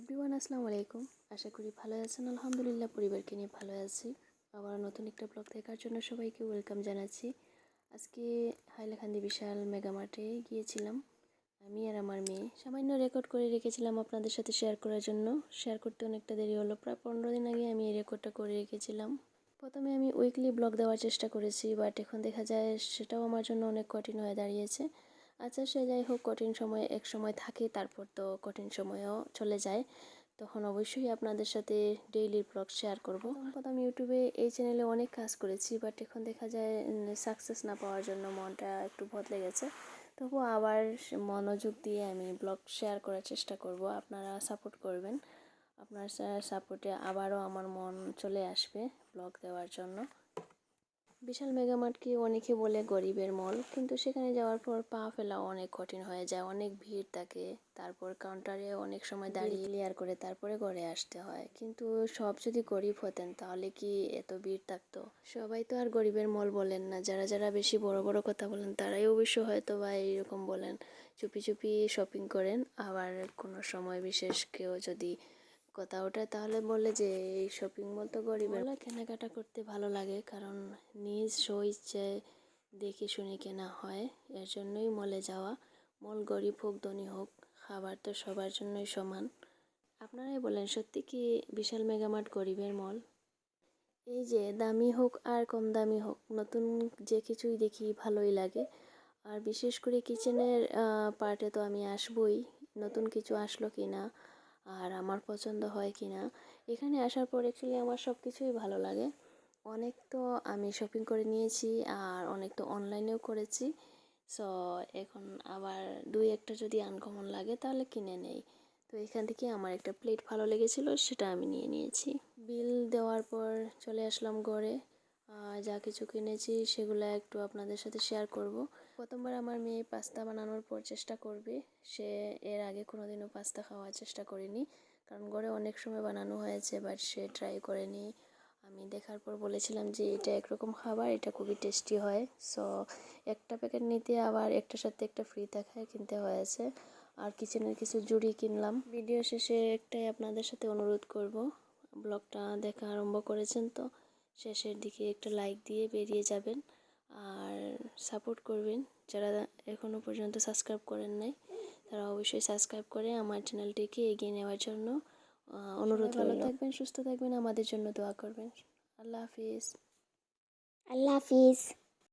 Everyone আসসালামু আলাইকুম। আশা করি ভালো আছেন। আলহামদুলিল্লাহ, পরিবারকে নিয়ে ভালো আছি। আবার নতুন একটা ব্লগ দেখার জন্য সবাইকে ওয়েলকাম জানাচ্ছি। আজকে হাইলাকান্দি বিশাল মেগামার্টে গিয়েছিলাম। আমি আর আমার মেয়ে। সামান্য রেকর্ড করে রেখেছিলাম আপনাদের সাথে শেয়ার করার জন্য। শেয়ার করতে অনেকটা দেরি হলো। প্রায় পনেরো দিন আগে আমি এই রেকর্ডটা করে রেখেছিলাম। প্রথমে আমি উইকলি ব্লগ দেওয়ার চেষ্টা করেছি বাট এখন দেখা যায় সেটাও আমার জন্য অনেক কঠিন হয়ে দাঁড়িয়েছে। আচ্ছা সে যাই হোক, কঠিন সময়ে এক সময় থাকে, তারপর তো কঠিন সময়ও চলে যায়। তখন অবশ্যই আপনাদের সাথে ডেইলি ব্লগ শেয়ার করব। প্রথম ইউটিউবে এই চ্যানেলে অনেক কাজ করেছি বাট এখন দেখা যায় সাকসেস না পাওয়ার জন্য মনটা একটু বদলে গেছে। তবু আবার মনোযোগ দিয়ে আমি ব্লগ শেয়ার করার চেষ্টা করব। আপনারা সাপোর্ট করবেন। আপনার সাপোর্টে আবারও আমার মন চলে আসবে ব্লগ দেওয়ার জন্য। বিশাল মেগামার্টকে অনেকে বলে গরিবের মল কিন্তু সেখানে যাওয়ার পর পা ফেলা অনেক কঠিন হয়ে যায় অনেক ভিড় থাকে। তারপর কাউন্টারে অনেক সময় দাঁড়িয়ে ক্লিয়ার করে তারপরে ঘরে আসতে হয়। কিন্তু সব যদি গরিব হতেন তাহলে কি এত ভিড় থাকতো? সবাই তো আর গরিবের মল বলেন না। যারা যারা বেশি বড় বড় কথা বলেন তারাই অবশ্য হয়তো বা এইরকম বলেন। চুপি চুপি শপিং করেন। আবার কোনো সময় বিশেষ কেউ যদি কথা। ওটা তাহলে বলে যে এই শপিং মল তো গরিবের কেনাকাটা করতে ভালো লাগে, কারণ নিজ স্বইচ্ছায় দেখে শুনে কেনা হয়, এর জন্যই মলে যাওয়া। মল গরিব হোক, ধনী হোক, খাবার তো সবার জন্যই সমান। আপনারাই বলেন, সত্যি কি বিশাল মেগামার্ট গরিবের মল এই যে দামি হোক আর কম দামি হোক, নতুন যে কিছুই দেখি ভালোই লাগে। আর বিশেষ করে কিচেনের পার্টে তো আমি আসবই, নতুন কিছু আসলো কি না আর আমার পছন্দ হয় কি না এখানে আসার পর অ্যাকচুয়ালি আমার সব কিছুই ভালো লাগে। অনেক তো আমি শপিং করে নিয়েছি আর অনেক তো অনলাইনেও করেছি। সো এখন আবার দুই একটা যদি আনকমন লাগে তাহলে কিনে নেই। তো এখান থেকে আমার একটা প্লেট ভালো লেগেছিল সেটা আমি নিয়ে নিয়েছি। বিল দেওয়ার পর চলে আসলাম ঘরে। যা কিছু কিনেছি সেগুলো একটু আপনাদের সাথে শেয়ার করব। প্রথমবার আমার মেয়ে পাস্তা বানানোর পর চেষ্টা করবে। সে এর আগে কোনোদিনও পাস্তা খাওয়ার চেষ্টা করেনি। কারণ ঘরে অনেক সময় বানানো হয়েছে বাট সে ট্রাই করেনি। আমি দেখার পর বলেছিলাম যে এটা একরকম খাবার, এটা খুবই টেস্টি হয়। সো একটা প্যাকেট নিতে আবার একটার সাথে একটা ফ্রি দেখায় কিনতে হয়েছে। আর কিচেনের কিছু জুড়ি কিনলাম। ভিডিও শেষে একটাই আপনাদের সাথে অনুরোধ করব। ব্লগটা দেখা আরম্ভ করেছেন তো, শেষের দিকে একটা লাইক দিয়ে বেরিয়ে যাবেন। আর সাপোর্ট করবেন। যারা এখনও পর্যন্ত সাবস্ক্রাইব করেন নাই তারা অবশ্যই সাবস্ক্রাইব করে আমার চ্যানেলটিকে এগিয়ে নেওয়ার জন্য অনুরোধ ভালো থাকবেন সুস্থ থাকবেন আমাদের জন্য দোয়া করবেন। আল্লাহ হাফিজ। আল্লাহ হাফিজ।